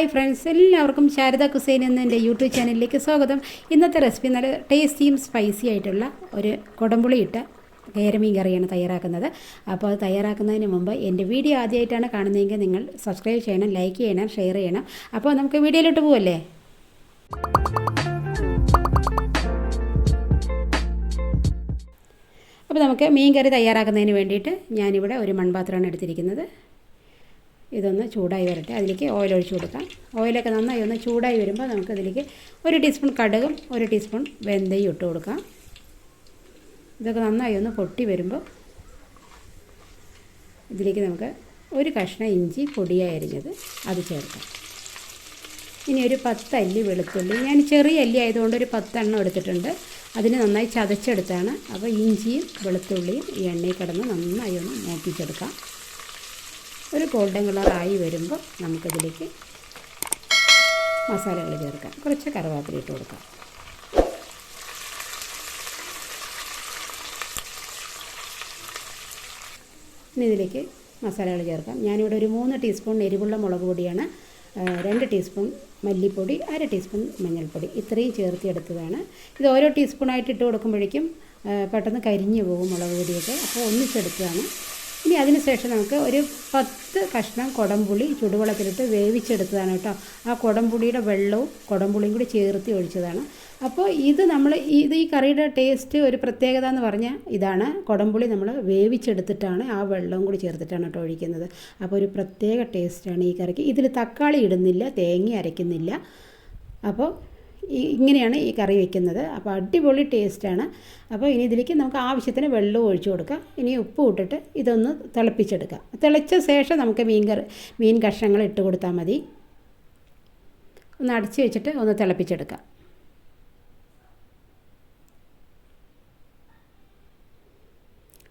Hi friends എല്ലാവർക്കും Sharada cuisine എന്ന എന്റെ യൂട്യൂബ് ചാനലിലേക്ക് സ്വാഗതം. ഇന്നത്തെ റെസിപ്പി നല്ല ടേസ്റ്റിയും സ്പൈസി ആയിട്ടുള്ള ഒരു കൊടമ്പുളി ഇട്ട കേരമീൻ കറിയാണ് തയ്യാറാക്കുന്നത്. അപ്പോൾ അത് തയ്യാറാക്കുന്നതിന് മുമ്പ് എന്റെ വീഡിയോ ആദ്യമായിട്ടാണ് കാണുന്നതെങ്കിൽ നിങ്ങൾ സബ്സ്ക്രൈബ് ചെയ്യണം ലൈക്ക് ചെയ്യണം ഷെയർ ചെയ്യണം. അപ്പോൾ നമുക്ക് വീഡിയോയിലോട്ട് പോവല്ലേ? അപ്പോൾ നമുക്ക് മീൻ കറി തയ്യാറാക്കുന്നതിന് വേണ്ടിയിട്ട് ഞാനിവിടെ ഒരു മൺപാത്രമാണ് എടുത്തിരിക്കുന്നത്. ഇതൊന്ന് ചൂടായി വരട്ടെ. അതിലേക്ക് ഓയിൽ ഒഴിച്ച് കൊടുക്കാം. ഓയിലൊക്കെ നന്നായി ഒന്ന് ചൂടായി വരുമ്പോൾ നമുക്ക് നമുക്കതിലേക്ക് ഒരു ടീസ്പൂൺ കടുകും ഒരു ടീസ്പൂൺ വെന്തയും ഇട്ട് കൊടുക്കാം. ഇതൊക്കെ നന്നായി ഒന്ന് പൊട്ടി വരുമ്പോൾ ഇതിലേക്ക് നമുക്ക് ഒരു കഷ്ണം ഇഞ്ചി പൊടിയായി അരിഞ്ഞത് അത് ചേർക്കാം. ഇനി ഒരു പത്ത് അല്ലി വെളുത്തുള്ളി. ഞാൻ ചെറിയ അല്ലി ആയതുകൊണ്ട് ഒരു പത്തെണ്ണം എടുത്തിട്ടുണ്ട്. അതിന് നന്നായി ചതച്ചെടുത്താണ്. അപ്പോൾ ഇഞ്ചിയും വെളുത്തുള്ളിയും ഈ എണ്ണയിൽ കിടന്ന് നന്നായി ഒന്ന് മൂപ്പിച്ചെടുക്കാം. ഒരു ഗോൾഡൻ കളറായി വരുമ്പോൾ നമുക്കതിലേക്ക് മസാലകൾ ചേർക്കാം. കുറച്ച് കറുവാപ്പില ഇട്ട് കൊടുക്കാം. ഇനി ഇതിലേക്ക് മസാലകൾ ചേർക്കാം. ഞാനിവിടെ ഒരു മൂന്ന് ടീസ്പൂൺ എരിവുള്ള മുളക് പൊടിയാണ് രണ്ട് ടീസ്പൂൺ മല്ലിപ്പൊടി അര ടീസ്പൂൺ മഞ്ഞൾപ്പൊടി. ഇത്രയും ചേർത്തിയെടുത്തതാണ്. ഇത് ഓരോ ടീസ്പൂണായിട്ട് ഇട്ട് കൊടുക്കുമ്പോഴേക്കും പെട്ടെന്ന് കരിഞ്ഞു പോകും മുളക് പൊടിയൊക്കെ. അപ്പോൾ ഒന്നിച്ചെടുത്തതാണ്. ഇനി അതിനുശേഷം നമുക്ക് ഒരു പത്ത് കഷ്ണം കുടംപുളി ചുടുവെള്ളത്തിലിട്ട് വേവിച്ചെടുത്തതാണ് കേട്ടോ. ആ കുടംപുളിയുടെ വെള്ളവും കുടംപുളിയും കൂടി ചേർത്തി ഒഴിച്ചതാണ്. അപ്പോൾ ഇത് നമ്മൾ ഇത് ഈ കറിയുടെ ടേസ്റ്റ് ഒരു പ്രത്യേകത എന്ന് പറഞ്ഞാൽ ഇതാണ്. കുടംപുളി നമ്മൾ വേവിച്ചെടുത്തിട്ടാണ് ആ വെള്ളവും കൂടി ചേർത്തിട്ടാണ് കേട്ടോ ഒഴിക്കുന്നത്. അപ്പോൾ ഒരു പ്രത്യേക ടേസ്റ്റാണ് ഈ കറിക്ക്. ഇതിൽ തക്കാളി ഇടുന്നില്ല തേങ്ങ അരയ്ക്കുന്നില്ല. അപ്പോൾ ഇങ്ങനെയാണ് ഈ കറി വെക്കുന്നത്. അപ്പോൾ അടിപൊളി ടേസ്റ്റാണ്. അപ്പോൾ ഇനി ഇതിലേക്ക് നമുക്ക് ആവശ്യത്തിന് വെള്ളം ഒഴിച്ചു കൊടുക്കാം. ഇനി ഉപ്പ് ഇട്ടിട്ട് ഇതൊന്ന് തിളപ്പിച്ചെടുക്കാം. തിളച്ച ശേഷം നമുക്ക് മീൻ കറി മീൻ കഷ്ണങ്ങൾ ഇട്ട് കൊടുത്താൽ മതി. ഒന്ന് അടച്ച് വെച്ചിട്ട് ഒന്ന് തിളപ്പിച്ചെടുക്കാം.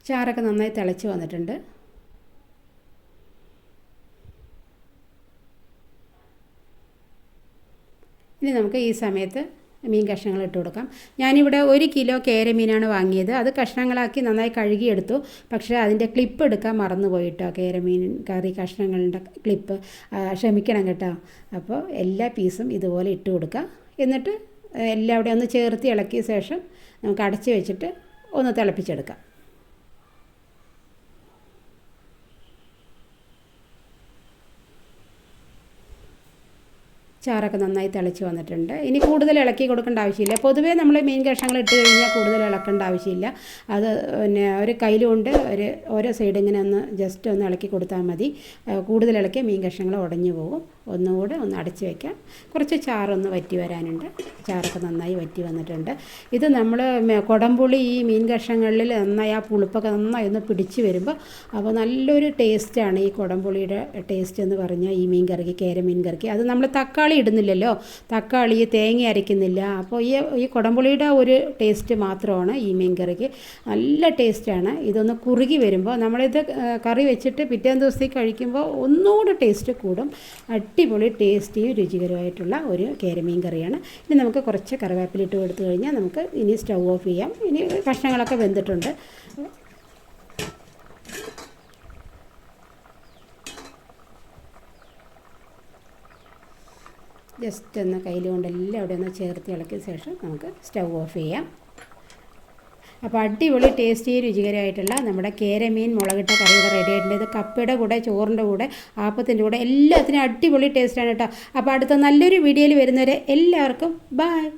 ചാറൊക്കെ നന്നായി തിളച്ച് വന്നിട്ടുണ്ട്. ഇനി നമുക്ക് ഈ സമയത്ത് മീൻ കഷ്ണങ്ങൾ ഇട്ട് കൊടുക്കാം. ഞാനിവിടെ ഒരു കിലോ കേരമീനാണ് വാങ്ങിയത്. അത് കഷ്ണങ്ങളാക്കി നന്നായി കഴുകിയെടുത്തു. പക്ഷേ അതിന്റെ ക്ലിപ്പ് എടുക്കാൻ മറന്നുപോയിട്ടോ കേരമീൻ കറി കഷ്ണങ്ങളുടെ ക്ലിപ്പ്? ക്ഷമിക്കണം കേട്ടോ. അപ്പോൾ എല്ലാ പീസും ഇതുപോലെ ഇട്ട് കൊടുക്കുക എന്നിട്ട് എല്ലാം അവിടെ ഒന്ന് ചേർത്ത് ഇളക്കിയ ശേഷം നമുക്ക് അടച്ച് വെച്ചിട്ട് ഒന്ന് തിളപ്പിച്ചെടുക്കാം. ചാറൊക്കെ നന്നായി തിളച്ച് വന്നിട്ടുണ്ട്. ഇനി കൂടുതൽ ഇളക്കി കൊടുക്കേണ്ട ആവശ്യമില്ല. പൊതുവേ നമ്മൾ മീൻ കഷ്ണങ്ങൾ ഇട്ട് കഴിഞ്ഞാൽ കൂടുതൽ ഇളക്കേണ്ട ആവശ്യമില്ല. അത് പിന്നെ ഒരു കയ്യിലുകൊണ്ട് ഒരു ഓരോ സൈഡ് ഇങ്ങനെ ഒന്ന് ജസ്റ്റ് ഒന്ന് ഇളക്കി കൊടുത്താൽ മതി. കൂടുതൽ ഇളക്കിയ മീൻ കഷ്ണങ്ങൾ ഉടഞ്ഞു പോകും. ഒന്നുകൂടെ ഒന്ന് അടച്ചു വയ്ക്കാം കുറച്ച് ചാറൊന്ന് വറ്റി വരാനുണ്ട്. ചാറൊക്കെ നന്നായി വറ്റി വന്നിട്ടുണ്ട്. ഇത് നമ്മൾ കുടംപുളി ഈ മീൻ കഷ്ണങ്ങളിൽ നന്നായി ആ പുളിപ്പൊക്കെ നന്നായി ഒന്ന് പിടിച്ച് വരുമ്പോൾ അപ്പോൾ നല്ലൊരു ടേസ്റ്റാണ് ഈ കുടംപുളിയുടെ ടേസ്റ്റ് എന്ന് പറഞ്ഞാൽ ഈ മീൻ കറിക്ക് കേര മീൻ കറിക്ക്. അത് നമ്മൾ തക്കാളി ഇടുന്നില്ലല്ലോ? തക്കാളി തേങ്ങ അരയ്ക്കുന്നില്ല അപ്പോൾ ഈ ഈ കുടംപുളിയുടെ ഒരു ടേസ്റ്റ് മാത്രമാണ് ഈ മീൻ കറിക്ക്. നല്ല ടേസ്റ്റാണ്. ഇതൊന്ന് കുറുകി വരുമ്പോൾ നമ്മളിത് കറി വെച്ചിട്ട് പിറ്റേന്ന് ദിവസത്തേക്ക് കഴിക്കുമ്പോൾ ഒന്നുകൂടെ ടേസ്റ്റ് കൂടും. അടിപൊളി ടേസ്റ്റിയും രുചികരമായിട്ടുള്ള ഒരു കേരമീൻ കറിയാണ്. ഇനി നമുക്ക് കുറച്ച് കറിവേപ്പില ഇട്ട് കൊടുത്തു കഴിഞ്ഞാൽ നമുക്ക് ഇനി സ്റ്റൗ ഓഫ് ചെയ്യാം. ഇനി കഷ്ണങ്ങളൊക്കെ വെന്തിട്ടുണ്ട്. ജസ്റ്റ് ഒന്ന് കയ്യിൽ കൊണ്ടെല്ലാം അവിടെ ഒന്ന് ചേർത്ത് ഇളക്കിയ ശേഷം നമുക്ക് സ്റ്റൗ ഓഫ് ചെയ്യാം. അപ്പോൾ അടിപൊളി ടേസ്റ്റി രുചികരമായിട്ടുള്ള നമ്മുടെ കേരമീൻ മുളകിട്ട കറി ഇവിടെ റെഡി ആയിട്ടുണ്ട്. ഇത് കപ്പയുടെ കൂടെ ചോറിന്റെ കൂടെ ആപ്പത്തിന്റെ കൂടെ എല്ലാത്തിനും അടിപൊളി ടേസ്റ്റാണ് കേട്ടോ. അപ്പോൾ അടുത്ത നല്ലൊരു വീഡിയോയിൽ വരുന്നവരെ എല്ലാവർക്കും ബായ്